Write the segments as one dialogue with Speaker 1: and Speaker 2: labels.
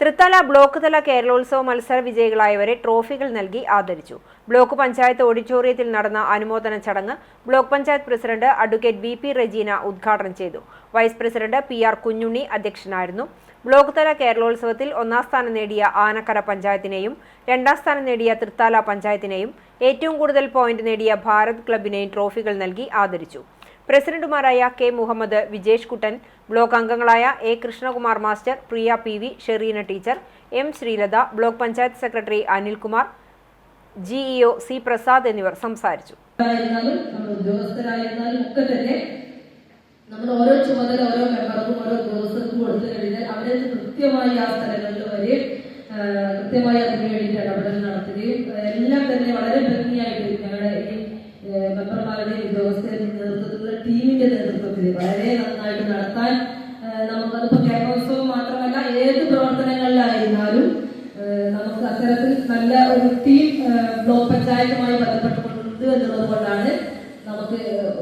Speaker 1: Thrithala block തല കേരളോത്സവ മത്സര വിജയികളായവരെ ട്രോഫികൾ നൽകി ആദരിച്ചു. ബ്ലോക്ക് പഞ്ചായത്ത് ഓഡിറ്റോറിയത്തിൽ നടന്ന അനുമോദന ചടങ്ങ് block panchayat president advocate V P Rejeena ഉദ്ഘാടനം ചെയ്തു. Vice president P R Kunhunni അധ്യക്ഷനായിരുന്നു. ബ്ലോക്ക് തല കേരളോത്സവത്തിൽ ഒന്നാം സ്ഥാനം നേടിയ ആനക്കര പഞ്ചായത്തിനെയും രണ്ടാം സ്ഥാനം നേടിയ തൃത്താല പഞ്ചായത്തിനെയും ഏറ്റവും കൂടുതൽ പോയിന്റ് നേടിയ ഭാരത് ക്ലബിനെയും ട്രോഫികൾ നൽകി ആദരിച്ചു. പ്രസിഡന്റുമാരായ കെ മുഹമ്മദ് വിജേഷ് കുട്ടൻ ബ്ലോക്ക് അംഗങ്ങളായ A Krishnakumar master Priya P V Shereena teacher M Sreelatha block panchayat secretary Anilkumar GEO C Prasad എന്നിവർ സംസാരിച്ചു.
Speaker 2: നമ്മൾ ഓരോ ചുമതല ഓരോ മെമ്പർക്കും ഓരോ ഉദ്യോഗസ്ഥർക്കും കൊടുത്തു കഴിഞ്ഞാൽ അവരെ കൃത്യമായി ആ സ്ഥലങ്ങളിൽ വരെ കൃത്യമായി അതിനു വേണ്ടിയിട്ട് ഇടപെടൽ നടത്തുകയും എല്ലാം തന്നെ വളരെ ഭംഗിയായിട്ട് വളരെ നന്നായിട്ട് നടത്താൻ നമുക്ക് നമുക്കതിപ്പോ കേരളോത്സവം മാത്രമല്ല ഏത് പ്രവർത്തനങ്ങളിലായിരുന്നാലും നമുക്ക് അത്തരത്തിൽ നല്ല ഒരു ടീം ബ്ലോക്ക് പഞ്ചായത്തുമായി ബന്ധപ്പെട്ടുകൊണ്ട് എന്നുള്ളത് കൊണ്ടാണ് നമുക്ക്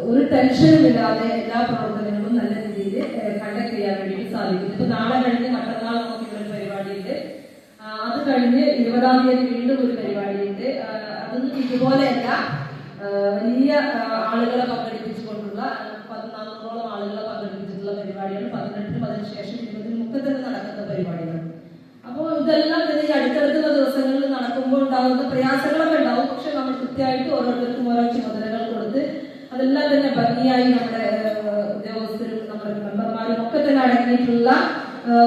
Speaker 2: ഒരു ടെൻഷനും ഇല്ലാതെ എല്ലാ പ്രവർത്തനങ്ങളും നല്ല രീതിയിൽ കണ്ടക്ട് ചെയ്യാൻ വേണ്ടിയിട്ട് സാധിക്കും. ഇപ്പൊ നാളെ കഴിഞ്ഞ് മറ്റന്നാൾ നമുക്ക് ഇവിടെ ഒരു പരിപാടിയുണ്ട്. അത് കഴിഞ്ഞ് ഇരുപതാം തീയതി വീണ്ടും ഒരു പരിപാടിയുണ്ട്. അതൊന്നും ഇതുപോലെയല്ല വലിയ ആളുകളെ പങ്കെടുപ്പിച്ചുകൊണ്ടുള്ള പതിനെട്ടിനും അതിനുശേഷം ഇരുപത്തി മുപ്പത്തി തന്നെ നടക്കുന്ന പരിപാടികൾ. അപ്പോൾ ഇതെല്ലാം തന്നെ ഈ അടുത്തടുത്തുള്ള ദിവസങ്ങളിൽ നടക്കുമ്പോൾ ഉണ്ടാകുന്ന പ്രയാസങ്ങളൊക്കെ ഉണ്ടാവും. പക്ഷെ നമ്മൾ കൃത്യമായിട്ട് ഓരോരുത്തർക്കും ഓരോ ചുമതലകൾ കൊടുത്ത് അതെല്ലാം തന്നെ ഭംഗിയായി നമ്മുടെ ഉദ്യോഗസ്ഥരും നമ്മുടെ മെമ്പർമാരും ഒക്കെ തന്നെ അടങ്ങിയിട്ടുള്ള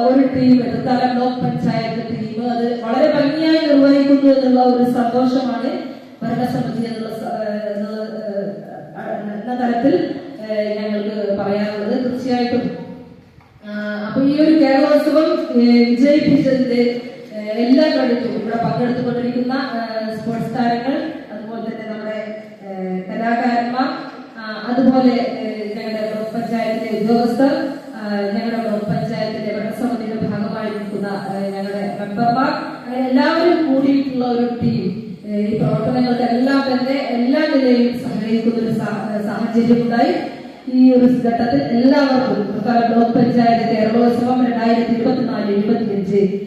Speaker 2: ഒരു ടീം തല ബ്ലോക്ക് പഞ്ചായത്ത് ടീം അത് വളരെ ഭംഗിയായി നിർവഹിക്കുന്നു എന്നുള്ള ഒരു സന്തോഷമാണ് ഭരണസമിതി എന്നുള്ള തരത്തിൽ ഞങ്ങൾക്ക് പറയാനുള്ളത്. തീർച്ചയായിട്ടും അപ്പൊ ഈ ഒരു കേരളോത്സവം വിജയിപ്പിച്ചതിന്റെ എല്ലാ ക്രെഡിറ്റും ഇവിടെ പങ്കെടുത്തുകൊണ്ടിരിക്കുന്ന സ്പോർട്സ് താരങ്ങൾ അതുപോലെ തന്നെ നമ്മുടെ കലാകാരന്മാർ അതുപോലെ ഞങ്ങളുടെ ബ്ലോക്ക് പഞ്ചായത്തിലെ ഉദ്യോഗസ്ഥർ ഞങ്ങളുടെ ബ്ലോക്ക് പഞ്ചായത്തിലെ ഭരണസമിതിയുടെ ഭാഗമായി നിൽക്കുന്ന ഞങ്ങളുടെ മെമ്പർമാർ അങ്ങനെ എല്ലാവരും കൂടിയിട്ടുള്ള ഒരു ടീം. ഈ പ്രവർത്തനങ്ങൾക്ക് എല്ലാം തന്നെ എല്ലാ നിലയിലും സഹകരിക്കുന്ന ഒരു സാഹചര്യം ഉണ്ടായി ഈ ഒരു ഘട്ടത്തിൽ എല്ലാവർക്കും ബ്ലോക്ക് പഞ്ചായത്ത് difficultés